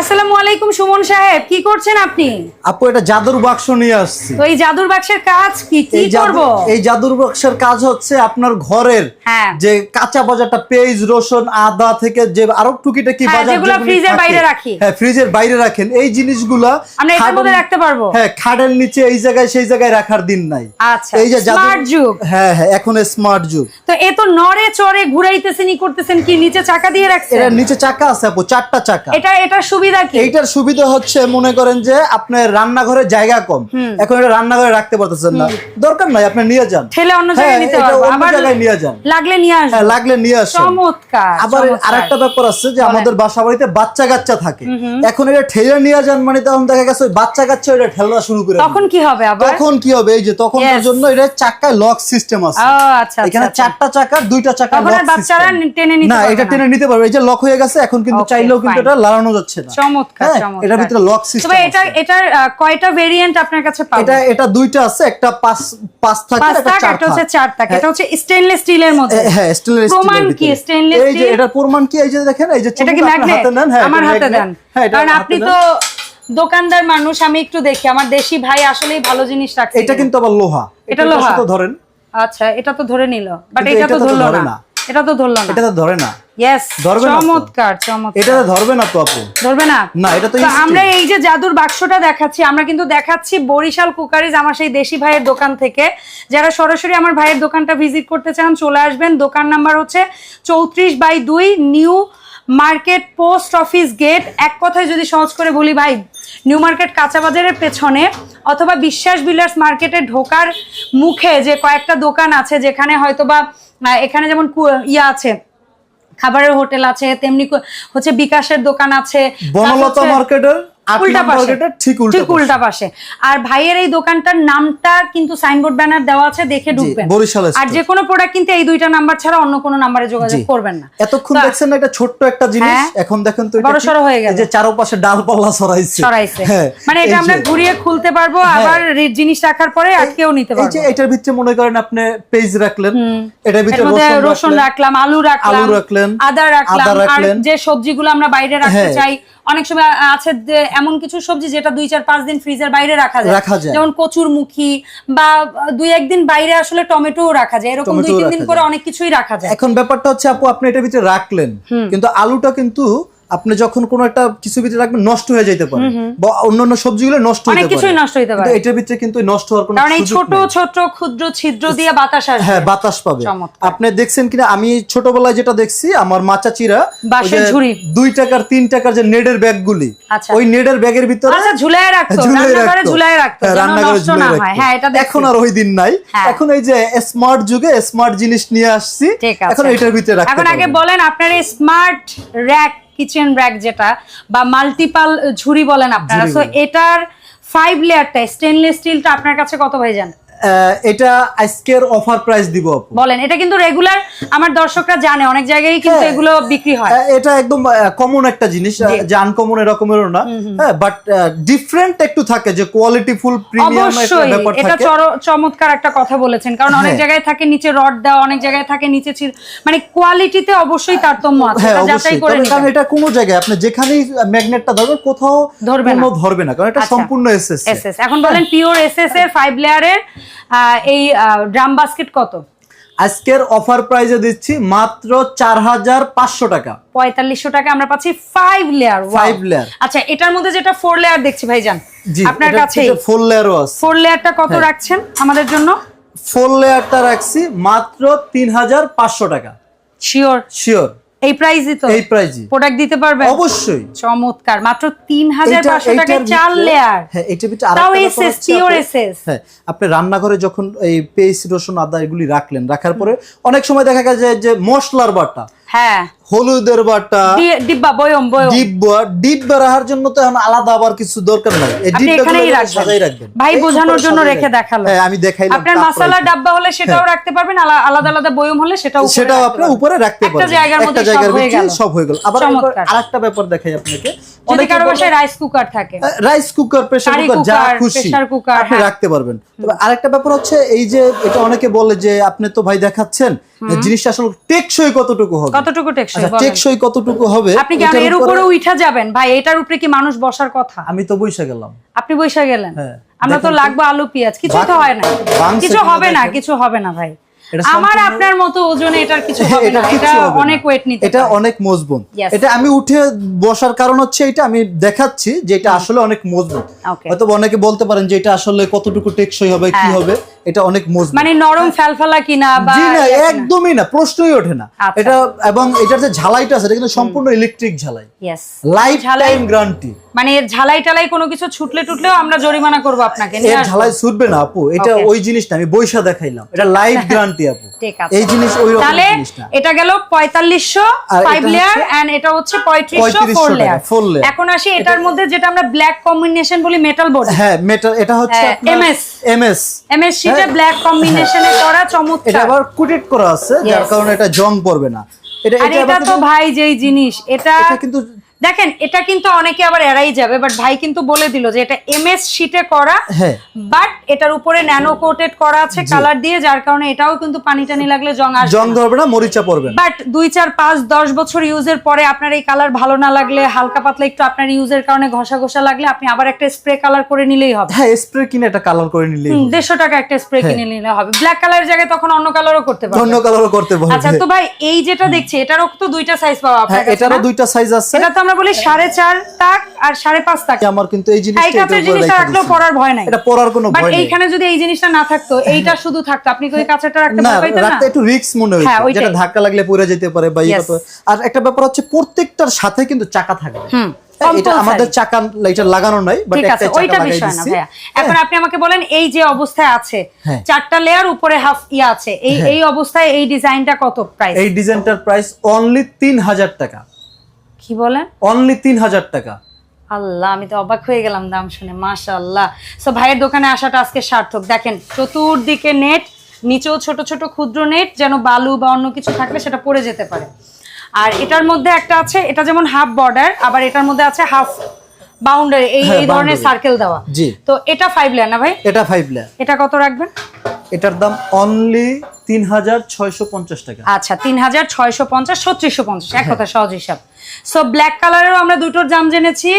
আসসালামু আলাইকুম সুমন সাহেব। কি করছেন আপনি? আপু এটা জাদুর বাক্স নিয়ে আসছি। তো এই জাদুর বাক্সের কাজ কি? কি করব? এই জাদুর বাক্সের কাজ হচ্ছে আপনার ঘরের হ্যাঁ। যে কাঁচা বাজারটা পেঁয়াজ রসুন আদা থেকে যে আরও টুকিটাকি হ্যাঁ, বাজার যেগুলো ফ্রিজের বাইরে রাখি। হ্যাঁ ফ্রিজের বাইরে রাখেন। এই জিনিসগুলা আমরা মধ্যে রাখতে পারব? হ্যাঁ খাটের নিচে এই জায়গায় সেই জায়গায় রাখার দিন নাই। আচ্ছা, এই যে smart যুগ। হ্যাঁ হ্যাঁ এখন স্মার্ট যুগ। তো এ তো নড়ে চড়ে ঘুরাইতেছেন ই করতেছেন কি নিচে চাকা দিয়ে রাখছেন? এর নিচে চাকা আছে আপু চারটা চাকা। এটা এটার সুবিধা কি এইটার সুবিধা হচ্ছে মনে করেন যে আপনার রান্নাঘরে জায়গা কম। এখন এটা রান্নাঘরে রাখতে পারতেছেন না। দরকার নাই আপনি নিয়ে যান। ঠেলে অন্য জায়গায় হ্যাঁ, নিতে এটা পারব। অন্য আবার জায়গায় নিয়ে যান। লাগলে নিয়ে আসব। হ্যাঁ লাগলে নিয়ে আসেন। চমৎকার আবার আরেকটা ব্যাপার আছে যে আমাদের বাসা বাড়িতে বাচ্চা কাচ্চা থাকে এখন এটা ঠেলে নিয়ে যান মানে তখন দেখা গেছে ওই বাচ্চা কাচ্চা এটা ঠেলা শুরু করে তখন কি হবে আবার? তখন কি হবে? এই যে তখন Yes. জন্য এটা চাকায় লক সিস্টেম আছে। ও আচ্ছা এখানে আচ্ছা, আচ্ছা। চারটা চাকা দুইটা চাকা লক বাচ্চারা সিস্টেম টেনে নিতে না এটা টেনে নিতে পারবে। এই যে লক হয়ে গেছে এখন কিন্তু চাইলেও কিন্তু এটা লাগানো যাচ্ছে না। চমৎকার এটার ভিতরে লক সিস্টেম এটা এটার কয়টা ভেরিয়েন্ট আপনার কাছে পাবো? এটা এটা দুইটা আছে একটা পাঁচ পাঁচ থাকে একটা চার একটা হচ্ছে চার থাক এটা হচ্ছে স্টেনলেস স্টিলের মধ্যে। হ্যাঁ স্টেনলেস প্রমাণ কি? স্টেনলেস এই যে এটা প্রমাণ কি? এই যে দেখেন এই যে এটা কি ম্যাগনেট হাতে নেন আমার হাতে দেন। কারণ আপনি তো দোকানদার মানুষ আমি একটু দেখি। আমার দেশি ভাই আসলেই ভালো জিনিস রাখছে এটা কিন্তু আবার লোহা। এটা লোহা? ধরেন? আচ্ছা এটা তো ধরে নিল। বাট এটা তো ধরলো না। এটা তো ধরলো না। এটা তো ধরে না। ইয়েস ধরবে না চমৎকার চমৎকার। এটা তো ধরবে না তো আপু? ধরবে না? না, এটা তো আমরা এই যে জাদুর বাক্সটা দেখাচ্ছি আমরা কিন্তু দেখাচ্ছি বরিশাল কুকারিজ আমার সেই দেশি ভাইয়ের দোকান থেকে। যারা সরাসরি আমার ভাইয়ের দোকানটা ভিজিট করতে চান চলে আসবেন। দোকান নাম্বার হচ্ছে চৌত্রিশ বাই দুই new market post office gate. এক কথায় যদি সহজ করে বলি ভাই নিউ মার্কেট কাঁচা বাজারের পেছনে অথবা বিশ্বাস বিলার্স মার্কেটে ঢোকার মুখে যে কয়েকটা দোকান আছে যেখানে হয়তোবা আহ, এখানে যেমন ইয়া আছে খাবারের হোটেল আছে তেমনি হচ্ছে বিকাশের দোকান আছে বনলতা মার্কেটের? উল্টা নম্বর পাশে। গেটের ঠিক উল্টা পাশে। আর ভাইয়ের এই দোকানটার নামটা কিন্তু সাইনবোর্ড ব্যানার দেওয়া আছে দেখে ঢুকবেন। আর store। যে কোনো প্রোডাক্ট কিন্তু এই দুইটা নাম্বার ছাড়া অন্য কোনো নাম্বারে যোগাযোগ করবেন না। এতক্ষণ তা- দেখছেন না একটা ছোট্ট একটা জিনিস? হ্যাঁ। এখন দেখেন তো এটা বড়সড় হয়ে গেল। যে চারপাশে ডালপাল্লা ছড়াইছে। ছড়াইছে। হ্যাঁ, মানে এটা আমরা ঘুরিয়ে খুলতে পারব আবার জিনিস রাখার পরে আটকেও নিতে এই পারব। যে এটার ভিতরে মনে করেন আপনি পেজ রাখলেন। এটার ভিতরে রসুন রাখলাম আলু রাখলাম আলু রাখলেন, আদা রাখলাম আর যে সবজিগুলো আমরা বাইরে রাখতে হ্যাঁ। চাই অনেক সময় আছে যে এমন কিছু সবজি যেটা দুই চার পাঁচ দিন ফ্রিজের বাইরে রাখা যায়। রাখা যেমন কচুর মুখী বা দুই একদিন বাইরে আসলে টমেটো রাখা যায়। এরকম দুই তিন দিন করে অনেক কিছুই রাখা যায়। এখন ব্যাপারটা হচ্ছে আপু আপনি এটার ভিতরে রাখলেন কিন্তু আলুটা কিন্তু আপনি যখন কোনো একটা কিছু ভিতরে রাখবেন নষ্ট হয়ে যেতে পারে। বা অন্যান্য সবজিগুলো নষ্ট হতে কিছুই পারে। নষ্ট হতে কিন্তু পারে। এটার ভিতরে কিন্তু নষ্ট হওয়ার কোনো কারণ এই ছোট ছোট ক্ষুদ্র ছিদ্র দিয়ে বাতাস আসবে। হ্যাঁ বাতাস পাবে। আপনি দেখছেন কিনা আমি ছোটবেলায় যেটা দেখছি আমার মাচাচিরা বাঁশের ঝুড়ি। দুই টাকার তিন টাকার যে নেডের ব্যাগগুলি আচ্ছা। ওই নেডের ব্যাগের ভিতরে আচ্ছা ঝুলায় রাখতো। ঝুলিয়ে রান্নাঘরে ঝুলায় রাখতো হ্যাঁ, রান্নাঘরে না রাখতো। হ্যাঁ এটা এখন আর ওই দিন নাই। হ্যাঁ। এখন এই যে স্মার্ট যুগে স্মার্ট জিনিস নিয়ে আসছি এখন এটার ভিতরে রাখতে এখন আগে বলেন আপনার এই স্মার্ট র্যাক কিচেন র্যাক যেটা বা মাল্টিপাল ঝুড়ি বলেন আপনারা। তো সো এটার ফাইভ লেয়ারটা স্টেনলেস স্টিলটা আপনার কাছে কত ভাই যান আহ, এটা আজকের অফার প্রাইস দিব বলেন এটা কিন্তু রেগুলার আমার দর্শকরা জানে অনেক জায়গায় কিন্তু হ্যাঁ। এগুলো বিক্রি হয়। এটা একদম কমন একটা জিনিস আহ, যে আনকমন এরকমেরও না। হ্যাঁ বাট ডিফারেন্ট একটু থাকে যে কোয়ালিটি ফুল প্রিমিয়াম একটা অবশ্যই ব্যাপার এটা থাকে। চর- চমৎকার একটা কথা বলেছেন কারণ অনেক হ্যাঁ। জায়গায় থাকে নিচে রড দেওয়া অনেক জায়গায় থাকে নিচে ছিল। মানে কোয়ালিটিতে অবশ্যই তারতম্য আছে হ্যাঁ এটা যাচাই করে কারণ এটা কোনো জায়গায় আপনি যেখানেই ম্যাগনেটটা ধরবেন কোথাও ধরবে না। ধরবে না কারণ এটা আচ্ছা। সম্পূর্ণ এসএস এসএস এখন বলেন পিওর এসএস এর ফাইভ লেয়ারের এই ড্রাম বাস্কেট কত? আজকের অফার প্রাইসে দিচ্ছি মাত্র চার হাজার পাঁচশো টাকা। পঁয়তাল্লিশশো টাকা আমরা পাচ্ছি ফাইভ লেয়ার ফাইভ লেয়ার আচ্ছা এটার মধ্যে যেটা ফোর লেয়ার দেখছি ভাইজান জি আপনার কাছে ফোর লেয়ারও আছে। ফোর লেয়ারটা কত হ্যাঁ। রাখছেন আমাদের জন্য? ফোর লেয়ারটা রাখছি মাত্র তিন হাজার পাঁচশো টাকা। শিওর শিওর এই প্রাইজই তো? এই প্রাইজই প্রোডাক্ট দিতে পারবেন? অবশ্যই। চমৎকার। মাত্র তিন হাজার এইটা- পাঁচশো টাকায় চার লেয়ার হ্যাঁ এটা ভিতরে তাও এসএস পিওর এসএস। হ্যাঁ আপনি রান্নাঘরে যখন এই পেস্ট রসুন আদা এগুলি রাখলেন রাখার পরে অনেক সময় দেখা গেছে যে মশলার বাটা। হ্যাঁ। হলুদের বাটা ডিব্বা বয়ম বয়ম। ডিব্বা ডিব্বা রাখার জন্য তো এখন আলাদা আবার কিছু দরকার নাই। এই ডিব্বাগুলো রাখবেন। সাজাই রাখবেন। ভাই বোঝানোর জন্য রেখে। দেখাল হ্যাঁ আমি দেখাইলাম আপনার রাখবেন। ডাব্বা হলে সেটাও রাখতে পারবেন আলাদা আলাদা বয়ম হলে সেটাও সেটাও আপনি উপরে রাখতে একটা পারবেন। জায়গার মধ্যে একটা সব জায়গার হয়ে গেল। সব হয়ে গেল। আবার আরেকটা ব্যাপার দেখাই আপনাকে। যদি কারও বাসায় রাইস কুকার থাকে। Rice cooker pressure curry cooker যা খুশি আপনি হ্যাঁ। রাখতে পারবেন। তবে আরেকটা ব্যাপার হচ্ছে এই যে এটা অনেকে বলে যে আপনি তো ভাই দেখাচ্ছেন জিনিসটা আসলে টেকসই কতটুকু হবে? কতটুকু টেকসই? টেকসই আচ্ছা টেকসই কতটুকু হবে? আপনি কি এর উপরে- উঠা যাবেন? ভাই এটার উপরে কি মানুষ বসার কথা? আমি তো গেলাম। আপনি বৈশা গেলেন? হ্যাঁ। আমরা তো লাগবো আলু পেঁয়াজ। কিছু তো হয় না। কিছু হবে না কিছু হবে না ভাই। আমার আপনার মতো ওজনে এটার কিছু হবে না। এটা। অনেক ওয়েট নিতে এটা অনেক মজবুত। এটা আমি উঠে বসার কারণ হচ্ছে এটা আমি দেখাচ্ছি যে এটা আসলে অনেক মজবুত। হয়তো অনেকে বলতে পারেন যে এটা আসলে কতটুকু টেকসই হবে কি হ্যাঁ। হবে। এটা অনেক মজবুত। মানে নরম ফ্যালফালা কিনা বা জি না একদমই না প্রশ্নই ওঠে না। আচ্ছা। এটা এবং এটার যে ঝালাইটা আছে এটা কিন্তু সম্পূর্ণ ইলেকট্রিক ঝালাই। Yes. লাইফ টাইম গ্যারান্টি মানে এর ঝালাই টালাই কোনো কিছু ছুটলে টুটলেও আমরা জরিমানা করব আপনাকে। এর ঝালাই ছুটবে না আপু। এটা. ওই জিনিসটা আমি বৈশা দেখাইলাম। এটা লাইফ গ্যারান্টি আপু। ঠিক আছে। এই জিনিস ওই রকম তাহলে জিনিস না এটা গেল পঁয়তাল্লিশশো আর ফাইভ এটা লেয়ার এন্ড এটা হচ্ছে পঁয়ত্রিশশো 3500 ফোর টাকা, লেয়ার four layer। এখন আসি এটার মধ্যে যেটা আমরা ব্ল্যাক কম্বিনেশন বলি মেটাল বোর্ড হ্যাঁ মেটাল এটা হচ্ছে হ্যাঁ, MS এমএস এমএস শিটে হ্যাঁ। ব্ল্যাক কম্বিনেশনে করা এটা চমৎকার। আবার কুটেড করা আছে যার কারণে এটা জং পড়বে না। এটা এটা এটা তো ভাই যেই জিনিস এটা এটা কিন্তু দেখেন এটা কিন্তু অনেকে আবার এড়াই যাবে বাট ভাই কিন্তু বলে দিল যে এটা এমএস শিটে করা হ্যাঁ। বাট এটার উপরে ন্যানো কোটেড করা আছে কালার দিয়ে যার কারণে এটাও কিন্তু পানি টানি লাগলে জং আসবে জং ধরবে না মরিচা পড়বে বাট দুই চার পাঁচ দশ বছর ইউজের পরে আপনার এই কালার ভালো না লাগলে হালকা পাতলা একটু আপনার ইউজের কারণে ঘষা ঘষা লাগলে আপনি আবার একটা স্প্রে কালার করে নিলেই হবে। হ্যাঁ স্প্রে কিনে একটা কালার করে নিলেই হবে। দেড়শো টাকা একটা স্প্রে হ্যাঁ। কিনে নিলে হবে। ব্ল্যাক কালারের জায়গায় তখন অন্য কালারও করতে অন্য কালারও করতে পারবে আচ্ছা তো ভাই এই যেটা দেখছি এটারও তো দুইটা সাইজ পাওয়া আপনার হ্যাঁ এটারও দুইটা সাইজ আছে। এটা তো আমরা বলি সাড়ে চার তাক আর সাড়ে পাঁচ তাক। আমার কিন্তু এই জিনিসটা রাখলেও। পরার ভয় নাই। এটা পরার কোনো ভয় নেই। এইখানে যদি এই জিনিসটা না থাকতো এইটা শুধু থাকতো। আপনি কি কাঁচাটা রাখতে না না? রাখতে একটু রিস্ক মনে হ্যাঁ, ওইটাই। যেটা ধাক্কা লাগলে পড়ে যেতে পারে বা ইয়ে. আর একটা ব্যাপার হচ্ছে প্রত্যেকটার সাথে কিন্তু চাকা থাকবে। হুম হ্যাঁ, এটা আমাদের চাকা এটা লাগানো নাই বাট একটা চাকা লাগাই বিষয় না দিচ্ছি ভাইয়া। এখন আপনি আমাকে বলেন এই যে অবস্থায় আছে হ্যাঁ। চারটা লেয়ার উপরে হাফ ইয়া আছে। এই এই অবস্থায় এই ডিজাইনটা কত প্রাইস এই ডিজাইনটার প্রাইস অনলি তিন হাজার টাকা। কি বলেন? অনলি তিন হাজার টাকা। আল্লাহ আমি তো অবাক হয়ে গেলাম দাম শুনে মাশাআল্লাহ। সো ভাইয়ের দোকানে আসাটা আজকে সার্থক। দেখেন চতুর্দিকে নেট নিচেও ছোট ছোট ক্ষুদ্র নেট যেন বালু বা অন্য কিছু থাকলে সেটা পড়ে যেতে পারে। আর এটার মধ্যে একটা আছে এটা যেমন হাফ বর্ডার আবার এটার মধ্যে আছে হাফ বাউন্ডারি এই হ্যাঁ, এই ধরনের সার্কেল দেওয়া। জি। তো এটা ফাইভ লেয়ার না ভাই? এটা ফাইভ লেয়ার এটা কত রাখবেন? এটার দাম অনলি তিন হাজার ছয়শো পঞ্চাশ টাকা। আচ্ছা তিন হাজার ছয়শো পঞ্চাশ ছত্রিশশো পঞ্চাশ। হ্যাঁ। এক কথা সহজ হিসাব। সো ব্ল্যাক কালারেরও আমরা দুটোর দাম জেনেছি।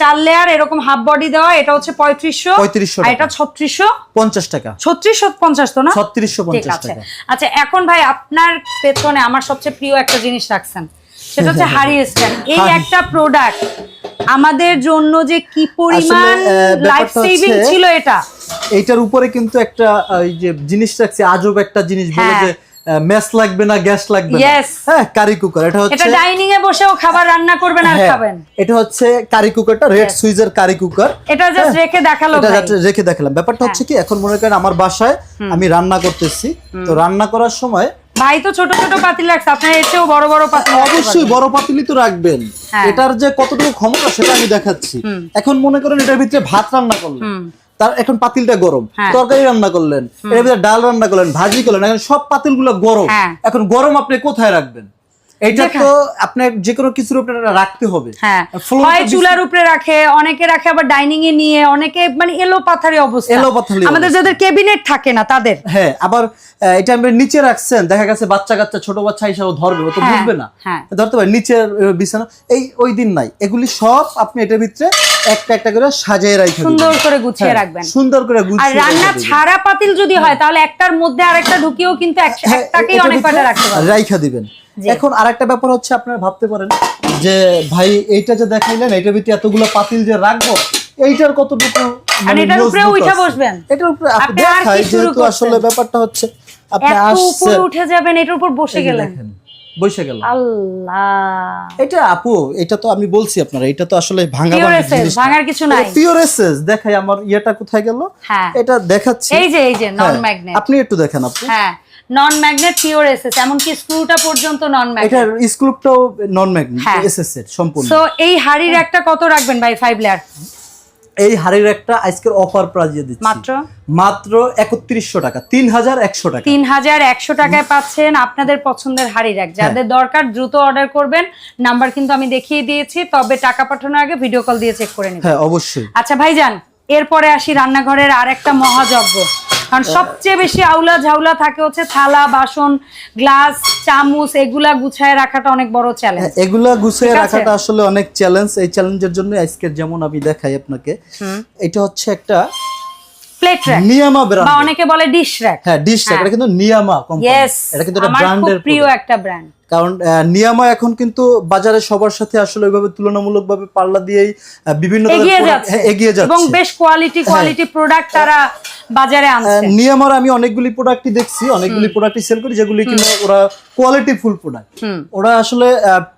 চার লেয়ার এরকম হাফ বডি দেওয়া এটা হচ্ছে পঁয়ত্রিশশো। 3500 আর এটা ছত্রিশশো। পঞ্চাশ টাকা। ছত্রিশশো পঞ্চাশ তো না? ছত্রিশশো পঞ্চাশ টাকা। আচ্ছা এখন ভাই আপনার পেছনে আমার সবচেয়ে প্রিয় একটা জিনিস রাখছেন। সেটা হচ্ছে হারি স্ট্যান্ড এই একটা প্রোডাক্ট আমাদের জন্য যে কি পরিমাণ লাইফ সেভিং ছিল এটা? এইটার উপরে কিন্তু একটা এই যে জিনিস রাখছে আজব একটা জিনিস বলে হ্যাঁ। যে ম্যাচ লাগবে না গ্যাস লাগবে না। হ্যাঁ কারি কুকার এটা এটা হচ্ছে ডাইনিং এ বসেও খাবার রান্না করবেন আর হ্যাঁ, খাবেন। এটা হচ্ছে কারি কুকারটা রেড সুইজের কারি কুকার এটা জাস্ট রেখে দেখাল এটা রেখে দেখালাম। ব্যাপারটা হচ্ছে কি এখন মনে করেন আমার বাসায় আমি রান্না করতেছি। তো রান্না করার সময় ভাই তো ছোট ছোট পাতিল রাখছে আপনার এর চেয়েও বড় বড় পাতিল অবশ্যই বড় পাতিলই তো রাখবেন। হ্যাঁ। এটার যে কতটুকু ক্ষমতা সেটা আমি দেখাচ্ছি। এখন মনে করেন এটার ভিতরে ভাত রান্না করলেন তার এখন পাতিলটা গরম। হ্যাঁ। তরকারি রান্না করলেন এর ভিতরে ডাল রান্না করলেন ভাজি করলেন এখন সব পাতিলগুলো গরম। হ্যাঁ। এখন গরম আপনি কোথায় রাখবেন? এটা তো আপনার যে কোনো কিছুর উপরে রাখতে হবে। হ্যাঁ। হয় চুলার উপরে রাখে অনেকে রাখে আবার ডাইনিং এ নিয়ে অনেকে মানে এলো পাথারি অবস্থা। এলোপাথারি আমাদের যাদের কেবিনেট থাকে না তাদের। হ্যাঁ আবার এটা আমি নিচে রাখছেন দেখা গেছে বাচ্চা কাচ্চা ছোট বাচ্চা হিসাবে ধরবে ও তো বুঝবে না। ধরতে পারে নিচের বিছানা। এই ওই দিন নাই। এগুলি সব আপনি এটার ভিতরে একটা একটা করে সাজিয়ে রাখবেন সুন্দর করে গুছিয়ে রাখবেন। সুন্দর করে আর রান্না ছাড়া পাতিল যদি হয় তাহলে একটার মধ্যে আরেকটা ঢুকিয়েও কিন্তু হ্যাঁ, একটাকেই অনেক কয়টা রাখতে পারবেন। রাইখা দিবেন। এখন আরেকটা ব্যাপার হচ্ছে আপনারা ভাবতে পারেন যে ভাই এইটা যে দেখাইলেন এটার ভিতরে এতগুলো পাতিল যে রাখব এইটার কতটুকু মানে এটার উপরে উঠা বসবেন? এটার উপরে আপনি দেখাই শুরু যেহেতু আসলে ব্যাপারটা হচ্ছে আপনি এত উপরে উঠে যাবেন এটার উপর বসে গেলেন। বসে গেল। আল্লাহ। এটা আপু এটা তো আমি বলছি আপনারা এটা তো আসলে ভাঙা ভাঙার কিছু নাই। পিওর দেখাই আমার ইয়েটা কোথায় গেল। হ্যাঁ। এটা দেখাচ্ছি। এই যে এই যে নন ম্যাগনেট আপনি একটু দেখেন আপু। হ্যাঁ নন ম্যাগনেট পিওর এসএস এমনকি স্ক্রুটা পর্যন্ত নন ম্যাগনেট এটার স্ক্রুপটাও নন ম্যাগনেট। এসএস এর সম্পূর্ণ। সো এই হাড়ির একটা কত রাখবেন ভাই ফাইভ লেয়ার এই হাড়ির একটা আজকের অফার প্রাইস দিচ্ছি। মাত্র? মাত্র একত্রিশশো টাকা তিন হাজার একশো টাকা। তিন হাজার একশো টাকায় পাচ্ছেন আপনাদের পছন্দের হাড়ি রাখ যাদের দরকার দ্রুত অর্ডার করবেন নাম্বার কিন্তু আমি দেখিয়ে দিয়েছি তবে টাকা পাঠানোর আগে ভিডিও কল দিয়ে চেক করে নিন হ্যাঁ অবশ্যই। আচ্ছা ভাইজান এরপরে আসি রান্নাঘরের আর একটা মহাযজ্ঞ। কারণ সবচেয়ে বেশি আউলা ঝাউলা থাকে হচ্ছে থালা বাসন গ্লাস চামচ এগুলা গুছায় রাখাটা অনেক বড় চ্যালেঞ্জ এগুলা গুছিয়ে রাখাটা আসলে অনেক চ্যালেঞ্জ এই চ্যালেঞ্জের জন্য আজকের যেমন আমি দেখাই আপনাকে এটা হচ্ছে একটা প্লেট র্যাক নিয়ামা বা অনেকে বলে ডিশ র্যাক হ্যাঁ ডিশ এটা কিন্তু নিয়ামা কোম্পানি এটা কিন্তু একটা ব্র্যান্ডের প্রিয় একটা ব্র্যান্ড কারণ নিয়ামা এখন কিন্তু বাজারে সবার সাথে আসলে ওইভাবে তুলনামূলকভাবে পাল্লা দিয়েই বিভিন্ন এগিয়ে যাচ্ছে। হ্যাঁ, এবং বেশ কোয়ালিটি কোয়ালিটি প্রোডাক্ট তারা বাজারে আনছে। নিয়ামার আমি অনেকগুলি প্রোডাক্টই দেখছি অনেকগুলি প্রোডাক্টই সেল করি যেগুলি কিনা ওরা কোয়ালিটি ফুল প্রোডাক্ট ওরা আসলে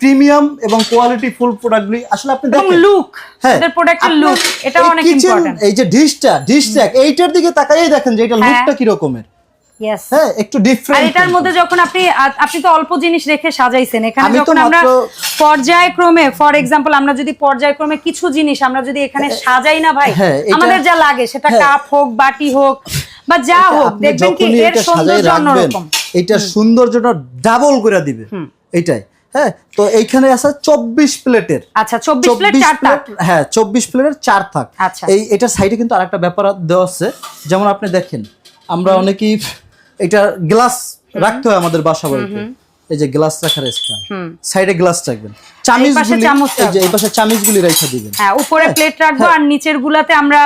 প্রিমিয়াম এবং কোয়ালিটি ফুল প্রোডাক্টগুলি আসলে আপনি দেখেন। লুক হ্যাঁ, প্রোডাক্টের লুক এটা অনেক ইম্পর্টেন্ট এই যে ডিশটা ডিশ জ্যাক এইটার দিকে তাকাই দেখেন যে এটা হ্যাঁ। লুকটা কি রকমের হ্যাঁ একটু আর ডিফারেন্ট এটার মধ্যে যখন আপনি আপনি তো অল্প জিনিস রেখে সাজাইছেন এখানে যখন আমরা পর্যায়ক্রমে ফর এক্সাম্পল আমরা যদি পর্যায়ক্রমে কিছু জিনিস আমরা যদি এখানে সাজাই না ভাই হ্যাঁ, এটা- আমাদের যা লাগে সেটা হ্যাঁ। কাপ হোক বাটি হোক বা যা হোক দেখবেন কি এর সৌন্দর্য অন্যরকম। এটা সৌন্দর্যটা ডাবল করে দিবে। এটাই হ্যাঁ তো এইখানে আছে চব্বিশ প্লেটের। আচ্ছা চব্বিশ প্লেট 24 হ্যাঁ চব্বিশ প্লেটের চার থাক। আচ্ছা। এই এটার সাইডে কিন্তু আরেকটা ব্যাপার দেওয়া আছে। যেমন আপনি দেখেন আমরা অনেকেই এটা গ্লাস রাখতে হয় আমাদের বাসা বাড়িতে। এই যে গ্লাস রাখার স্ট্যান্ড সাইডে গ্লাস রাখবেন। চামিচগুলি এই যে এই পাশে চামিচগুলি রেখে দিবেন। হ্যাঁ উপরে প্লেট রাখব আর নিচের গুলাতে আমরা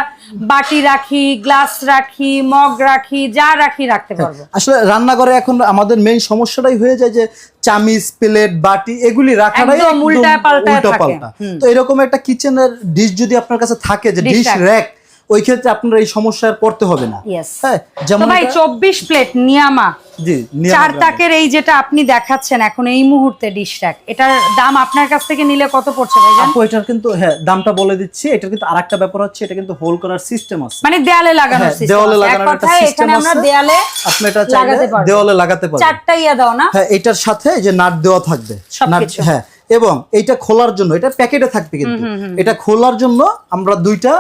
বাটি রাখি গ্লাস রাখি মগ রাখি যা রাখি রাখতে পারব। আসলে রান্নাঘরে এখন আমাদের মেইন সমস্যাটাই হয়ে যায় যে চামিচ প্লেট বাটি এগুলি রাখাটাই উল্টা। পাল্টা তো এরকম একটা কিচেনের ডিশ যদি আপনার কাছে থাকে যে ডিশ। র্যাক ওই ক্ষেত্রে আপনার এই সমস্যার পড়তে হবে না। হ্যাঁ যেমন ভাই চব্বিশ প্লেট নিয়ামা। জি চার তাকের এই যেটা আপনি দেখাচ্ছেন এখন এই মুহূর্তে ডিশ এটার দাম আপনার কাছ থেকে নিলে কত পড়ছে ভাইজান? আপু এটার কিন্তু হ্যাঁ দামটা বলে দিচ্ছি। এটার কিন্তু আরেকটা ব্যাপার হচ্ছে এটা কিন্তু হোল করার সিস্টেম আছে। মানে দেয়ালে লাগানোর হ্যাঁ, সিস্টেম দেওয়ালে লাগানোর একটা সিস্টেম এখানে আমরা দেয়ালে আপনি এটা চাইলে লাগাতে দেওয়ালে লাগাতে পারবেন। চারটা ইয়া দাও না? হ্যাঁ এটার সাথে যে নাট দেওয়া থাকবে। নাট হ্যাঁ এবং এইটা খোলার জন্য এটা প্যাকেটে থাকবে কিন্তু। এটা খোলার জন্য আমরা দুইটা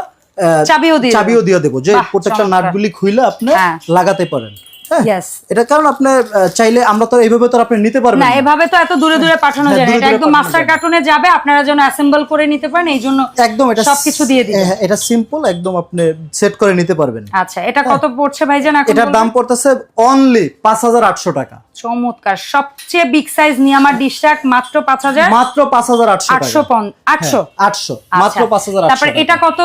চাবিও দিয়ে চাবিও দিয়ে দেবো যে প্রত্যেকটা। নাটগুলি খুইলে আপনি হ্যাঁ। লাগাতে পারেন হ্যাঁ এটা কারণ আপনি চাইলে আমরা তো এইভাবে তো আপনি নিতে পারবেন না এভাবে তো এত দূরে দূরে হ্যাঁ, পাঠানো হ্যাঁ, যায় এটা একদম মাস্টার কার্টুনে যাবে আপনারা যেন অ্যাসেম্বল করে নিতে পারেন এই জন্য একদম এটা সবকিছু দিয়ে দিই হ্যাঁ, এটা সিম্পল একদম আপনি সেট করে নিতে পারবেন। আচ্ছা এটা কত পড়ছে ভাইজান এখন দাম পড়তেছে অনলি 5800 টাকা। চমৎকার সবচেয়ে বিগ সাইজ আমার মাত্র 5000 মাত্র 5800 800 আচ্ছা। মাত্র 5800 তারপর এটা কত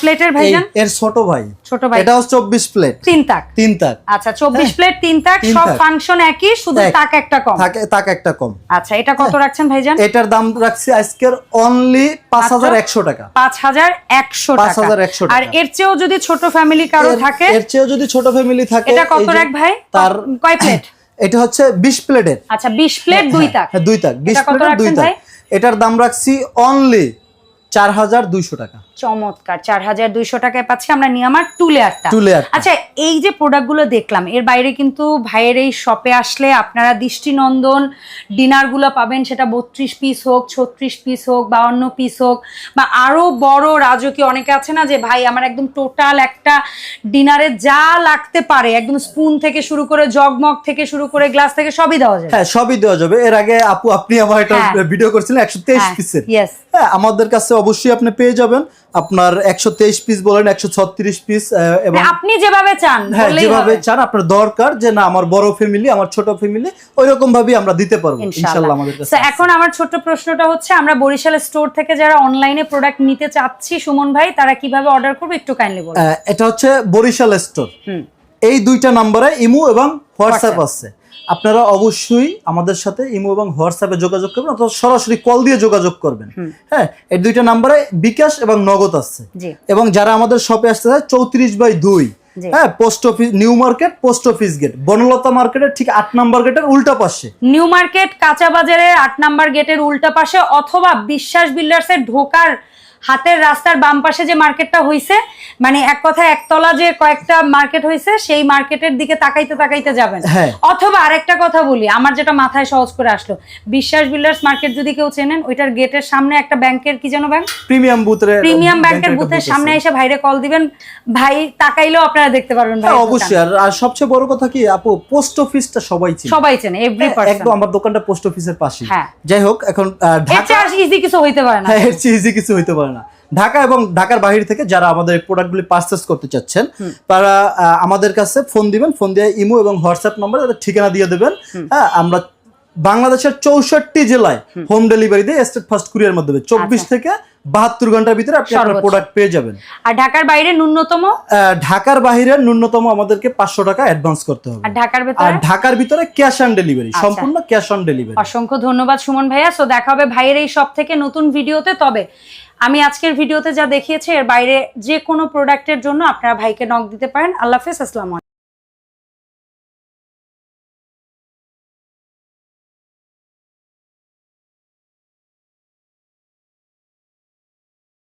প্লেটের ভাইজান? এর ছোট ভাই। ছোট ভাই। এটাও 24 প্লেট তিন তাক। তিন তাক। আচ্ছা 24 ডিসপ্লে হ্যাঁ। তিন তাক সব ফাংশন একই শুধু তাক একটা কম। তাক একটা কম। আচ্ছা এটা কত হ্যাঁ। রাখছেন ভাইজান? এটার দাম রাখছি আজকের অনলি 5100 টাকা। পাঁচ হাজার 5100 টাকা। 5100 টাকা আর এর চেয়েও যদি ছোট ফ্যামিলি কারও থাকে? এর চেয়েও যদি ছোট ফ্যামিলি থাকে এটা কত রাখ ভাই? তার কয় প্লেট এটা হচ্ছে 20 প্লেটের। আচ্ছা 20 প্লেট হ্যাঁ, দুই তাক। দুই তাক। 20 প্লেট দুই তাক। এটার দাম রাখছি অনলি 4200 টাকা। চমৎকার। চার হাজার দুইশো টাকায় পাচ্ছি আমরা নিয়ে আমার টু লেয়ারটা টু লেয়ার আচ্ছা এই যে প্রোডাক্টগুলো দেখলাম এর বাইরে কিন্তু ভাইয়ের এই শপে আসলে আপনারা দৃষ্টিনন্দন ডিনারগুলো পাবেন সেটা বত্রিশ পিস হোক ছত্রিশ পিস হোক বাউন্ন পিস হোক বা আরও বড় রাজকীয় অনেকে আছে না যে ভাই আমার একদম টোটাল একটা ডিনারে যা লাগতে পারে একদম স্পুন থেকে শুরু করে জগমগ থেকে শুরু করে গ্লাস থেকে সবই দেওয়া যায় হ্যাঁ সবই দেওয়া যাবে। এর আগে আপু আপনি আমার একটা হ্যাঁ। ভিডিও করছিলেন একশো তেইশ হ্যাঁ, পিসের yes. হ্যাঁ আমাদের কাছে অবশ্যই আপনি পেয়ে যাবেন। আপনার একশো তেইশ পিস বলেন একশো ছত্রিশ পিস এবং মানে আপনি যেভাবে চান হ্যাঁ যেভাবে চান আপনার দরকার যে না আমার বড় ফ্যামিলি আমার ছোট ফ্যামিলি ওই রকম ভাবে আমরা দিতে পারব ইনশাল্লাহ আমাদের কাছে এখন আমার ছোট্ট প্রশ্নটা হচ্ছে আমরা বরিশাল স্টোর থেকে যারা অনলাইনে প্রোডাক্ট নিতে চাচ্ছি সুমন ভাই তারা কীভাবে অর্ডার করবে একটু কাইন্ডলি বলুন। এটা হচ্ছে বরিশাল স্টোর হুম। এই দুইটা নম্বরে ইমো এবং হোয়াটসঅ্যাপ আছে। আপনারা অবশ্যই আমাদের সাথে ইমো এবং হোয়াটসঅ্যাপে যোগাযোগ করবেন অথবা সরাসরি কল দিয়ে যোগাযোগ করবেন। হ্যাঁ এই দুইটা নম্বরে বিকাশ এবং নগদ আছে। এবং যারা আমাদের শপে আসতে চায় চৌত্রিশ বাই দুই। হ্যাঁ post office new market post office gate. Banalata মার্কেটের ঠিক আট নম্বর গেটের উল্টা পাশে। নিউ মার্কেট কাঁচা বাজারের আট নাম্বার গেটের উল্টা পাশে অথবা বিশ্বাস বিল্ডার্সের ঢোকার হাতের রাস্তার বাম পাশে যে মার্কেটটা হইছে মানে এক কথায় একতলা যে কয়েকটা মার্কেট হইছে সেই মার্কেটের দিকে তাকাইতে তাকাইতে যাবেন। হ্যাঁ। অথবা আরেকটা কথা বলি আমার যেটা মাথায় সহজ করে আসলো বিশ্বাস বিল্ডার্স মার্কেট যদি কেউ চেনেন ওইটার গেটের সামনে একটা ব্যাংকের কি যেন ব্যাংক প্রিমিয়াম বুথের প্রিমিয়াম ব্যাংকের বুথের সামনে এসে ভাইরে কল দিবেন। ভাই তাকাইলেও আপনারা দেখতে পারবেন ভাই হ্যাঁ অবশ্যই। আর সবচেয়ে বড় কথা কি আপু পোস্ট অফিসটা সবাই চিনে। সবাই চেনে এভরি হ্যাঁ, পার্সন একদম আমার দোকানটা পোস্ট অফিসের পাশে হ্যাঁ। যাই হোক এখন ঢাকা ইজি কিছু হইতে পারে না। হ্যাঁ easy কিছু হইতে পারে না। ঢাকা এবং ঢাকার বাইরে থেকে যারা আমাদের প্রোডাক্টগুলি পারচেস করতে চাচ্ছেন তারা আমাদের কাছে ফোন দিবেন ফোন দিয়ে ইমো এবং হোয়াটসঅ্যাপ নম্বর তাদের ঠিকানা দিয়ে দেবেন। হ্যাঁ আমরা বাংলাদেশের চৌষট্টি জেলায় হোম। ডেলিভারি দিয়ে স্টেট ফার্স্ট কুরিয়ার মাধ্যমে চব্বিশ থেকে বাহাত্তর ঘণ্টার ভিতরে আপনি আপনার প্রোডাক্ট পেয়ে যাবেন। আর ঢাকার বাইরে ন্যূনতম? ঢাকার বাইরে ন্যূনতম আমাদেরকে পাঁচশো টাকা অ্যাডভান্স করতে হবে। আর ঢাকার আর ঢাকার ভিতরে ক্যাশ অন ডেলিভারি সম্পূর্ণ ক্যাশ অন ডেলিভারি অসংখ্য ধন্যবাদ সুমন ভাইয়া। সো দেখা হবে ভাইয়ের এই সব থেকে নতুন ভিডিওতে তবে আমি আজকের ভিডিওতে যা দেখিয়েছি, এর বাইরে যে কোনো প্রোডাক্টের জন্য আপনারা ভাইকে নক দিতে পারেন। আল্লাহ হাফেজ, আসসালামু